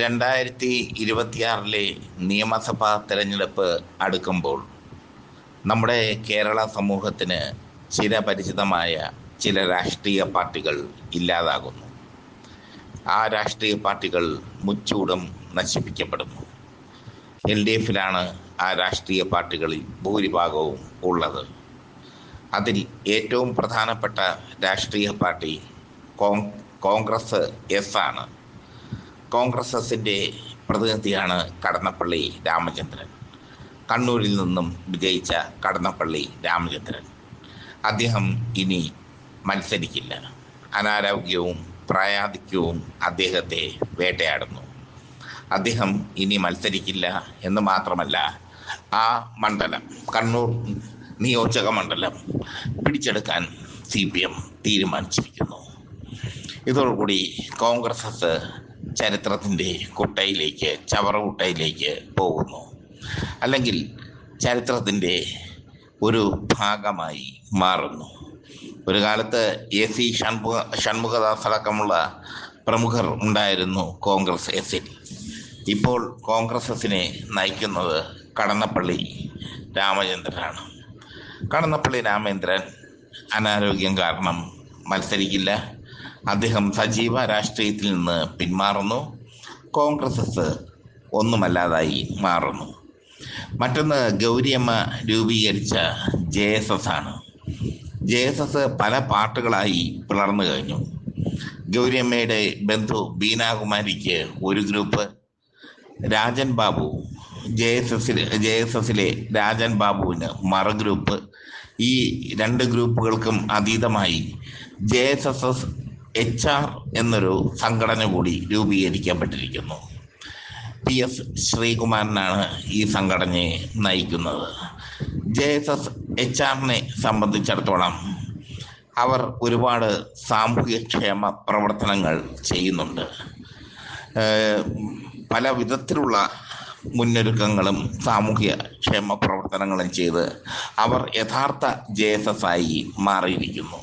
രണ്ടായിരത്തി ഇരുപത്തിയാറിലെ നിയമസഭാ തെരഞ്ഞെടുപ്പ് അടുക്കുമ്പോൾ നമ്മുടെ കേരള സമൂഹത്തിന് ചിരപരിചിതമായ ചില രാഷ്ട്രീയ പാർട്ടികൾ ഇല്ലാതാകുന്നു. ആ രാഷ്ട്രീയ പാർട്ടികൾ മുച്ചൂടും നശിപ്പിക്കപ്പെടുന്നു. എൽ ഡി എഫിലാണ് ആ രാഷ്ട്രീയ പാർട്ടികളിൽ ഭൂരിഭാഗവും ഉള്ളത്. അതിൽ ഏറ്റവും പ്രധാനപ്പെട്ട രാഷ്ട്രീയ പാർട്ടി കോൺ- കോൺഗ്രസ് എസ് ആണ്. കോൺഗ്രസ് എസിന്റെ പ്രതിനിധിയാണ് കടന്നപ്പള്ളി രാമചന്ദ്രൻ. കണ്ണൂരിൽ നിന്നും വിജയിച്ച കടന്നപ്പള്ളി രാമചന്ദ്രൻ. അദ്ദേഹം ഇനി മത്സരിക്കില്ല. അനാരോഗ്യവും പ്രായാധിക്യവും അദ്ദേഹത്തെ വേട്ടയാടുന്നു. അദ്ദേഹം ഇനി മത്സരിക്കില്ല എന്ന് മാത്രമല്ല ആ മണ്ഡലം കണ്ണൂർ നിയോജക മണ്ഡലം പിടിച്ചെടുക്കാൻ സി പി എം തീരുമാനിച്ചിരിക്കുന്നു. ഇതോടുകൂടി കോൺഗ്രസ് ചരിത്രത്തിന്റെ കുട്ടയിലേക്ക് ചവറുകുട്ടയിലേക്ക് പോകുന്നു. അല്ലെങ്കിൽ ചരിത്രത്തിന്റെ ഒരു ഭാഗമായി മാറുന്നു. ഒരു കാലത്ത് എ സി ഷൺമുഖ ഷൺമുഖദാസ് അടക്കമുള്ള പ്രമുഖർ ഉണ്ടായിരുന്നു കോൺഗ്രസ് എസിൽ. ഇപ്പോൾ കോൺഗ്രസ് എസിനെ നയിക്കുന്നത് കടന്നപ്പള്ളി രാമചന്ദ്രനാണ്. കടന്നപ്പള്ളി രാമചന്ദ്രൻ അനാരോഗ്യം കാരണം മത്സരിക്കില്ല. അദ്ദേഹം സജീവ രാഷ്ട്രീയത്തിൽ നിന്ന് പിന്മാറുന്നു. കോൺഗ്രസ് ഒന്നുമല്ലാതായി മാറുന്നു. മറ്റൊന്ന് ഗൗരിയമ്മ രൂപീകരിച്ച ജെ എസ് എസ് ആണ്. ജെ എസ് എസ് പല പാർട്ടുകളായി പിളർന്നു കഴിഞ്ഞു. ഗൗരിയമ്മയുടെ ബന്ധു ബീനാകുമാരിക്ക് ഒരു group Rajan Babu J S എസിൽ ജെ എസ് എസിലെ രാജൻ ബാബുവിന് മറു ഗ്രൂപ്പ്. ഈ രണ്ട് ഗ്രൂപ്പുകൾക്കും അതീതമായി J S S S H R എന്നൊരു സംഘടന കൂടി രൂപീകരിക്കപ്പെട്ടിരിക്കുന്നു പി എസ് ശ്രീകുമാരനാണ് ഈ സംഘടനയെ നയിക്കുന്നത്. ജെ എസ് എസ് എച്ച് ആറിനെ സംബന്ധിച്ചിടത്തോളം അവർ ഒരുപാട് സാമൂഹ്യക്ഷേമ പ്രവർത്തനങ്ങൾ ചെയ്യുന്നുണ്ട്. പല വിധത്തിലുള്ള മുന്നൊരുക്കങ്ങളും സാമൂഹ്യ ക്ഷേമ പ്രവർത്തനങ്ങളും ചെയ്ത് അവർ യഥാർത്ഥ ജെ എസ് എസ് ആയി മാറിയിരിക്കുന്നു.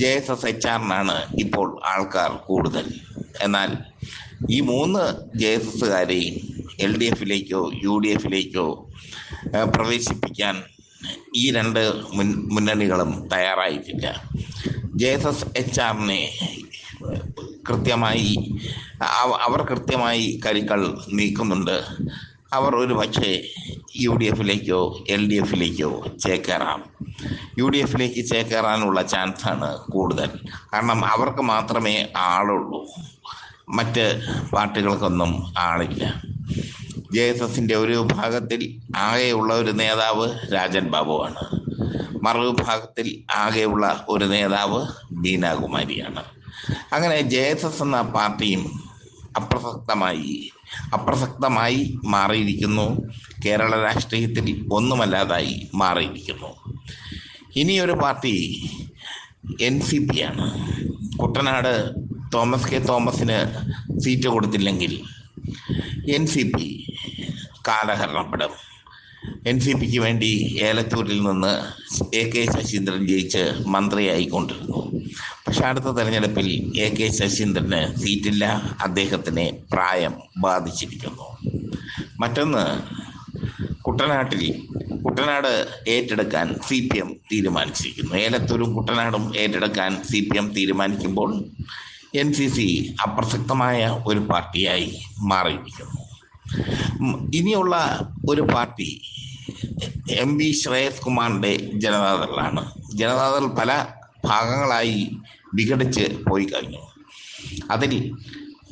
ജെ എസ് എസ് എച്ച് ആറിനാണ് ഇപ്പോൾ ആൾക്കാർ കൂടുതൽ. എന്നാൽ ഈ മൂന്ന് ജെ എസ് എസുകാരെയും എൽ ഡി എഫിലേക്കോ യു ഡി എഫിലേക്കോ പ്രവേശിപ്പിക്കാൻ ഈ രണ്ട് മുൻ മുന്നണികളും തയ്യാറായിട്ടില്ല. ജെ എസ് എസ് എച്ച് ആറിനെ കൃത്യമായി അവർ കൃത്യമായി കരുക്കൾ നീക്കുന്നുണ്ട്. അവർ ഒരു പക്ഷേ യു ഡി എഫിലേക്കോ എൽ ഡി എഫിലേക്കോ ചേക്കേറാം. യു ഡി എഫിലേക്ക് ചേക്കേറാനുള്ള ചാൻസാണ് കൂടുതൽ. കാരണം അവർക്ക് മാത്രമേ ആളുള്ളൂ. മറ്റ് പാർട്ടികൾക്കൊന്നും ആളില്ല. ജെ എസ് എസിന്റെ ഒരു വിഭാഗത്തിൽ ആകെയുള്ള ഒരു നേതാവ് രാജൻ ബാബുവാണ്. മറുവിഭാഗത്തിൽ ആകെയുള്ള ഒരു നേതാവ് ബീനാകുമാരിയാണ്. അങ്ങനെ ജെ എസ് എസ് എന്ന പാർട്ടിയും അപ്രസക്തമായി അപ്രസക്തമായി മാറിയിരിക്കുന്നു. കേരള രാഷ്ട്രീയത്തിൽ ഒന്നുമല്ലാതായി മാറിയിരിക്കുന്നു. ഇനിയൊരു പാർട്ടി എൻ സി പി ആണ്. കുട്ടനാട് തോമസ് കെ തോമസിന് സീറ്റ് കൊടുത്തില്ലെങ്കിൽ എൻ സി പി കാലഹരണപ്പെടും. എൻ സി പിക്ക് വേണ്ടി ഏലത്തൂരിൽ നിന്ന് എ കെ ശശീന്ദ്രൻ ജയിച്ച് മന്ത്രിയായിക്കൊണ്ടിരുന്നു. പക്ഷെ അടുത്ത തെരഞ്ഞെടുപ്പിൽ എ കെ ശശീന്ദ്രന് സീറ്റില്ല അദ്ദേഹത്തിന് പ്രായം ബാധിച്ചിരിക്കുന്നു. മറ്റൊന്ന് കുട്ടനാട്ടിൽ കുട്ടനാട് ഏറ്റെടുക്കാൻ സി പി എം തീരുമാനിച്ചിരിക്കുന്നു. ഏലത്തൂരും കുട്ടനാടും ഏറ്റെടുക്കാൻ സി പി എം തീരുമാനിക്കുമ്പോൾ എൻ സി സി അപ്രസക്തമായ ഒരു പാർട്ടിയായി മാറിയിരിക്കുന്നു. ഇനിയുള്ള ഒരു പാർട്ടി എം വി ശ്രേയസ് കുമാറിന്റെ ജനതാദളാണ് ജനതാദൾ പല ഭാഗങ്ങളായി വിഘടിച്ച് പോയി കഴിഞ്ഞു അതിൽ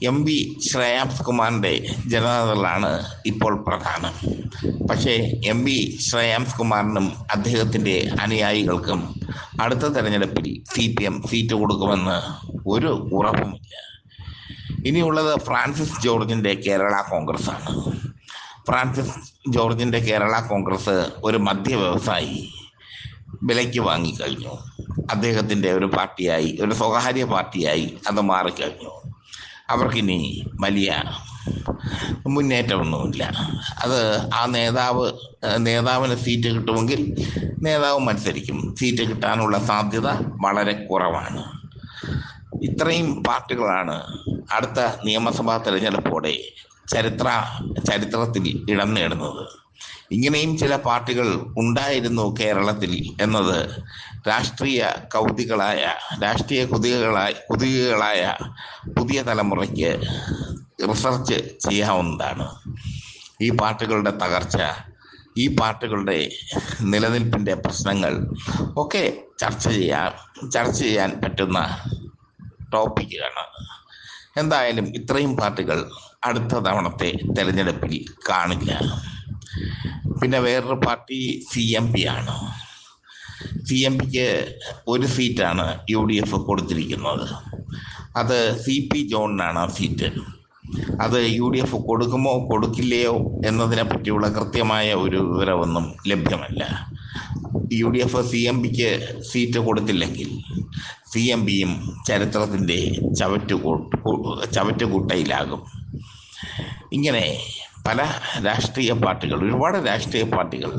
എം വി ശ്രേയാംസ് കുമാറിന്റെ ഇപ്പോൾ പ്രധാനം. പക്ഷേ എം വി ശ്രേയാംസ് കുമാറിനും അദ്ദേഹത്തിന്റെ അനുയായികൾക്കും അടുത്ത തെരഞ്ഞെടുപ്പിൽ സി പി എം സീറ്റ് കൊടുക്കുമെന്ന് ഒരു ഉറപ്പുമില്ല. ഇനിയുള്ളത് ഫ്രാൻസിസ് ജോർജിന്റെ കേരള കോൺഗ്രസ് ആണ് ഫ്രാൻസിസ് ജോർജിന്റെ കേരള കോൺഗ്രസ് ഒരു മദ്യ വ്യവസായി വിലയ്ക്ക് വാങ്ങിക്കഴിഞ്ഞു. അദ്ദേഹത്തിന്റെ ഒരു പാർട്ടിയായി ഒരു സ്വകാര്യ പാർട്ടിയായി അത് മാറിക്കഴിഞ്ഞു. അവർക്കിനി വലിയ മുന്നേറ്റമൊന്നുമില്ല അത് ആ നേതാവ് നേതാവിന് സീറ്റ് കിട്ടുമെങ്കിൽ നേതാവ് മത്സരിക്കും. സീറ്റ് കിട്ടാനുള്ള സാധ്യത വളരെ കുറവാണ്. ഇത്രയും പാർട്ടികളാണ് അടുത്ത നിയമസഭാ തെരഞ്ഞെടുപ്പോടെ ചരിത്ര ചരിത്രത്തിൽ ഇടം നേടുന്നത്. ഇങ്ങനെയും ചില പാർട്ടികൾ ഉണ്ടായിരുന്നു കേരളത്തിൽ എന്നത് രാഷ്ട്രീയ കൗതികളായ രാഷ്ട്രീയ കുതികളായ കുതികളായ പുതിയ തലമുറയ്ക്ക് റിസർച്ച് ചെയ്യാവുന്നതാണ്. ഈ പാർട്ടികളുടെ തകർച്ച ഈ പാർട്ടികളുടെ നിലനിൽപ്പിന്റെ പ്രശ്നങ്ങൾ ഒക്കെ ചർച്ച ചെയ്യാൻ ചർച്ച ചെയ്യാൻ പറ്റുന്ന ടോപ്പിക്കാണ്. എന്തായാലും ഇത്രയും പാർട്ടികൾ അടുത്ത തവണത്തെ തെരഞ്ഞെടുപ്പിൽ കാണില്ല. പിന്നെ വേറൊരു പാർട്ടി സി എം പി ആണ്. സി എം പിക്ക് ഒരു സീറ്റാണ് യു ഡി എഫ് കൊടുത്തിരിക്കുന്നത്. അത് സി പി ജോണിനാണ് ആ സീറ്റ്. അത് യു ഡി എഫ് കൊടുക്കുമോ കൊടുക്കില്ലയോ എന്നതിനെ പറ്റിയുള്ള കൃത്യമായ ഒരു വിവരമൊന്നും ലഭ്യമല്ല. U D F C M പിക്ക് സീറ്റ് കൊടുത്തില്ലെങ്കിൽ സി എം പിയും ചരിത്രത്തിന്റെ ചവറ്റുകൂ ചവറ്റുകൂട്ടയിലാകും. ഇങ്ങനെ പല രാഷ്ട്രീയ പാർട്ടികൾ ഒരുപാട് രാഷ്ട്രീയ പാർട്ടികൾ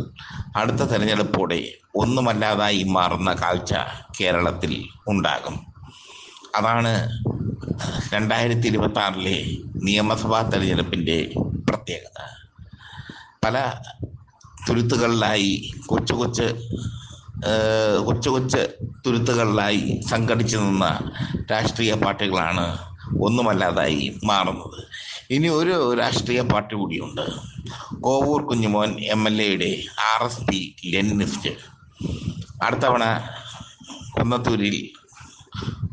അടുത്ത തെരഞ്ഞെടുപ്പോടെ ഒന്നുമല്ലാതായി മാറുന്ന കാഴ്ച കേരളത്തിൽ ഉണ്ടാകും. അതാണ് രണ്ടായിരത്തി ഇരുപത്തി ആറിലെ നിയമസഭാ തെരഞ്ഞെടുപ്പിന്റെ പ്രത്യേകത. പല തുരുത്തുകളിലായി കൊച്ചു കൊച്ച് കൊച്ചു കൊച്ച് തുരുത്തുകളിലായി സംഘടിച്ചു നിന്ന രാഷ്ട്രീയ പാർട്ടികളാണ് ഒന്നുമല്ലാതായി മാറുന്നത്. ഇനി ഒരു രാഷ്ട്രീയ പാർട്ടി കൂടിയുണ്ട്. കോവൂർ കുഞ്ഞുമോൻ എം എൽ എയുടെ ആർ എസ് പി ലെനിനിസ്റ്റ് അടുത്തവണ കുന്നത്തൂരിൽ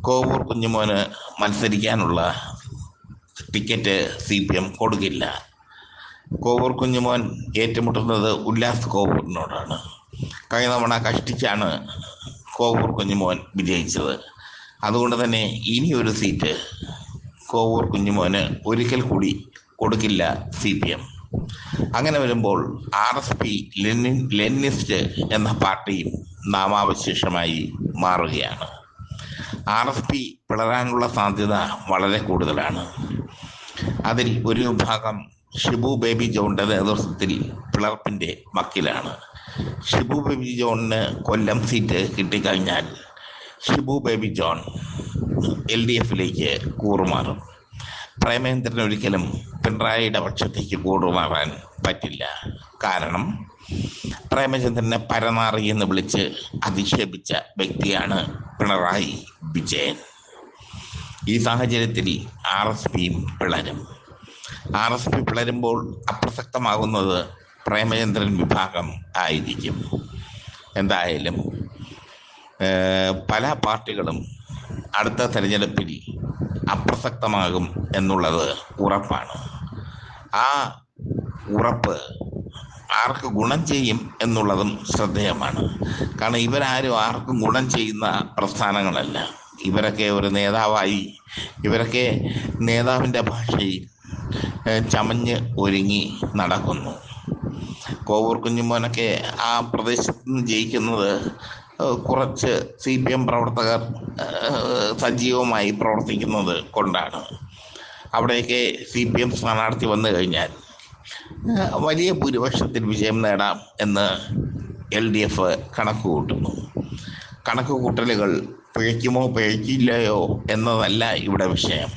കോവൂർ കുഞ്ഞുമോന് മത്സരിക്കാനുള്ള ടിക്കറ്റ് സി പി എം കൊടുക്കില്ല. കോവൂർ കുഞ്ഞുമോൻ ഏറ്റുമുട്ടുന്നത് ഉല്ലാസ് കോവൂറിനോടാണ്. കഴിഞ്ഞ തവണ കഷ്ടിച്ചാണ് കോവൂർ കുഞ്ഞുമോൻ വിജയിച്ചത്. അതുകൊണ്ട് തന്നെ ഇനിയൊരു സീറ്റ് കോവൂർ കുഞ്ഞുമോന് ഒരിക്കൽ കൂടി കൊടുക്കില്ല സി പി എം. അങ്ങനെ വരുമ്പോൾ R S P Lenin Leninist എന്ന പാർട്ടിയും നാമാവശേഷമായി മാറുകയാണ്. ആർ എസ് പി പിളരാനുള്ള സാധ്യത വളരെ കൂടുതലാണ്. അതിൽ ഒരു വിഭാഗം ഷിബു ബേബി ജോണിന്റെ നേതൃത്വത്തിൽ പിളർപ്പിന്റെ മക്കിലാണ് ഷിബു ബേബി ജോണിന് കൊല്ലം സീറ്റ് കിട്ടിക്കഴിഞ്ഞാൽ ഷിബു ബേബി ജോൺ എൽ ഡി എഫിലേക്ക് കൂറുമാറും. പ്രേമേന്ദ്രൻ ഒരിക്കലും പിണറായിയുടെ പക്ഷത്തേക്ക് കൂറുമാറാൻ പറ്റില്ല. കാരണം പ്രേമചന്ദ്രനെ പരനാറി എന്ന് വിളിച്ച് അധിക്ഷേപിച്ച വ്യക്തിയാണ് പിണറായി വിജയൻ. ഈ സാഹചര്യത്തിൽ ആർ എസ് പിയും പിളരും. ആർ എസ് പി പിളരുമ്പോൾ അപ്രസക്തമാകുന്നത് പ്രേമചന്ദ്രൻ വിഭാഗം ആയിരിക്കും. എന്തായാലും പല പാർട്ടികളും അടുത്ത തെരഞ്ഞെടുപ്പിൽ അപ്രസക്തമാകും എന്നുള്ളത് ഉറപ്പാണ്. ആ ഉറപ്പ് ആർക്ക് ഗുണം ചെയ്യും എന്നുള്ളതും ശ്രദ്ധേയമാണ്. കാരണം ഇവരാരും ആർക്കും ഗുണം ചെയ്യുന്ന പ്രസ്ഥാനങ്ങളല്ല. ഇവരൊക്കെ ഒരു നേതാവായി ഇവരൊക്കെ നേതാവിന്റെ ഭാഷയിൽ ചമഞ്ഞ് ഒരുങ്ങി നടക്കുന്നു. കോവൂർ കുഞ്ഞുമോനൊക്കെ ആ പ്രദേശത്ത് നിന്ന് ജയിക്കുന്നത് കുറച്ച് സി പി എം പ്രവർത്തകർ സജീവമായി പ്രവർത്തിക്കുന്നത് കൊണ്ടാണ്. അവിടെയൊക്കെ സി പി എം സ്ഥാനാർത്ഥി വന്നു കഴിഞ്ഞാൽ വലിയ ഭൂരിപക്ഷത്തിൽ വിജയം നേടാം എന്ന് എൽ ഡി എഫ് കണക്ക് കൂട്ടുന്നു കണക്ക് കൂട്ടലുകൾ പിഴയ്ക്കുമോ പിഴയ്ക്കില്ലയോ എന്നതല്ല ഇവിടെ വിഷയം.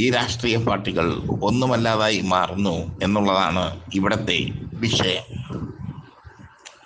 ഈ രാഷ്ട്രീയ പാർട്ടികൾ ഒന്നുമല്ലാതായി മാറുന്നു എന്നുള്ളതാണ് ഇവിടത്തെ വിഷയം.